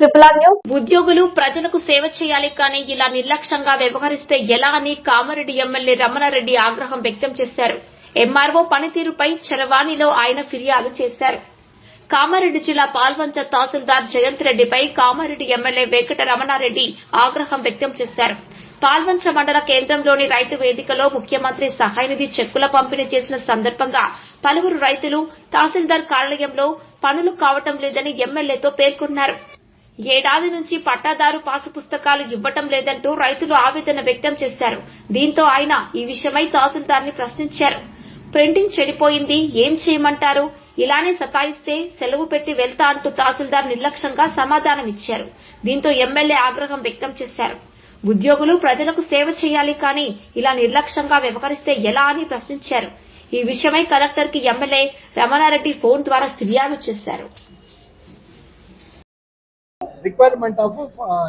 Triple R news ఉద్యోగులు ప్రజలకు సేవ చేయాలి కానీ ఇలా నిర్లక్ష్యంగా వ్యవహరిస్తే ఎలా అని కామారెడ్డి ఎమ్మెల్యే రమణారెడ్డి ఆగ్రహం వ్యక్తం చేశారు. ఎంఆర్ఓ పనితీరుపై చరవాణిలో ఆయన ఫిర్యాదు చేశారు. కామారెడ్డి జిల్లా పాల్వంచ తహసీల్దార్ జయంత్ రెడ్డిపై కామారెడ్డి ఎమ్మెల్యే వెంకట రమణారెడ్డి ఆగ్రహం వ్యక్తం చేశారు. పాల్వంచ మండల కేంద్రంలోని రైతు వేదికలో ముఖ్యమంత్రి సహాయ నిధి చెక్కుల పంపిణీ చేసిన సందర్భంగా పలువురు రైతులు తహసీల్దార్ కార్యాలయంలో పనులు కావటం లేదని ఎమ్మెల్యేతో పేర్కొన్నారు. ఏడాది నుంచి పట్టాదారు పాసు పుస్తకాలు ఇవ్వటం లేదంటూ రైతులు ఆవేదన వ్యక్తం చేశారు. దీంతో ఆయన ఈ విషయమై తహసీల్దార్ని ప్రశ్నించారు. ప్రింటింగ్ చెడిపోయింది ఏం చేయమంటారు? ఇలానే సతాయిస్తే సెలవు పెట్టి వెళ్తా అంటూ తహసీల్దార్ నిర్లక్ష్యంగా సమాధానమిచ్చారు దీంతో ఎమ్మెల్యే ఆగ్రహం వ్యక్తం చేశారు. ఉద్యోగులు ప్రజలకు సేవ చేయాలి కానీ ఇలా నిర్లక్ష్యంగా వ్యవహరిస్తే ఎలా అని ప్రశ్నించారు. ఈ విషయమై కలెక్టర్కి ఎమ్మెల్యే రమణారెడ్డి ఫోన్ ద్వారా ఫిర్యాదు చేశారు. రిక్వైర్మెంట్ ఆఫ్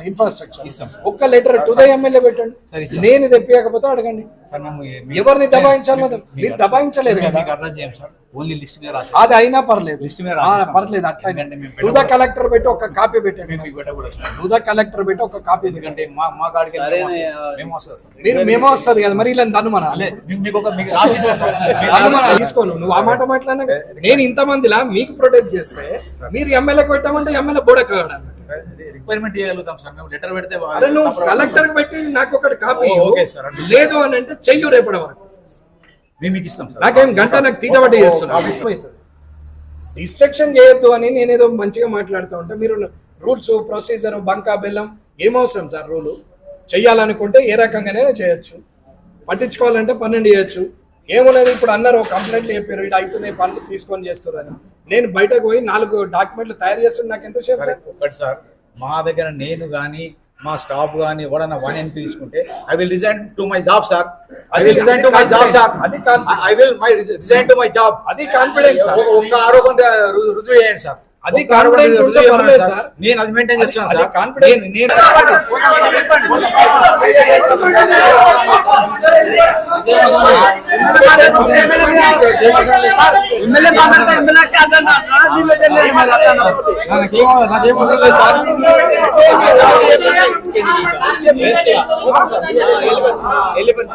ఇన్ఫ్రాస్ట్రక్చర్ ఒక్క లెటర్ టు ద ఎమ్మెల్యే పెట్టండి. నేను తెప్పియకపోతే అడగండి. ఎవరిని దబాయించాలో మీరు మేము కదా. మీకు అర్థం చేయం సార్. ఓన్లీ లిస్ట్ మీద రాసి అది అయినా పర్లేదు. లిస్ట్ మీద. పర్లేదు అట్లా టు ద. కలెక్టర్ పెట్టి ఒక కాపీ పెట్టండి. మేము మీకు పెట్టకూడదు సార్. టు ద కలెక్టర్ పెట్టి ఒక కాపీ ఎందుకంటే మా మేము మీరు మేము వస్తుంది కదా మరి ఇలా అనుమాన అలే మేము మీకు ఒక మీకు రాసిస్తా సార్. అనుమానం తీసుకోను. నువ్వు ఆ మాట మాట్లాడినా నేను ఇంతమందిలా మీకు ప్రొటెక్ట్ చేస్తే మీరు ఎమ్మెల్యేకి పెట్టామంటే ఎమ్మెల్యే బోడెక్కడా రిక్వైర్మెంట్ చేయగలుగుతాం సార్. మేము లెటర్ పెడితే కలెక్టర్ పెట్టి నాకు ఒకటి కాపీ ఓకే సార్. లేదు అని అంటే చెయ్యు రేపటి వరకు. మేము మీకు ఇస్తాం సార్. నాకేం గంట నాకు తీటబట్టి చేస్తున్నా. డిస్ట్రక్షన్ చేయొద్దు అని నేనేదో మంచిగా మాట్లాడుతూ ఉంటే మీరు రూల్స్ ప్రొసీజర్ బంకా బెల్లం ఏమవసరం సార్ రూలు చెయ్యాలనుకుంటే ఏ రకంగానే చేయొచ్చు. పట్టించుకోవాలంటే పన్నెండు చేయొచ్చు. ఏమున్నది ఇప్పుడు అన్నారు ఒక కంప్లైంట్లు చెప్పారు ఇటు అవుతున్నాయి పనులు తీసుకొని చేస్తున్నారని నేను బయటకు పోయి నాలుగు డాక్యుమెంట్లు తయారు చేస్తున్నా నాకు సార్ ఒకటి సార్ మా దగ్గర నేను కానీ మా స్టాఫ్ కానీ ఎవడన్నా వన్ ఎంపీ తీసుకుంటే I will resign to my job sir I will resign to my job. Sir అది. I will my resign to my job అది కాన్ఫిడెన్స్ ఒక్క ఆరోపణ రుజువు చేయండి సార్ అది. సార్. నేను అది మెయింటైన్ చేస్తున్నాను అది సార్. నేను నేను నాకేమో నాకేమో అవసరం లేదు సార్ వెళ్ళిపోండి.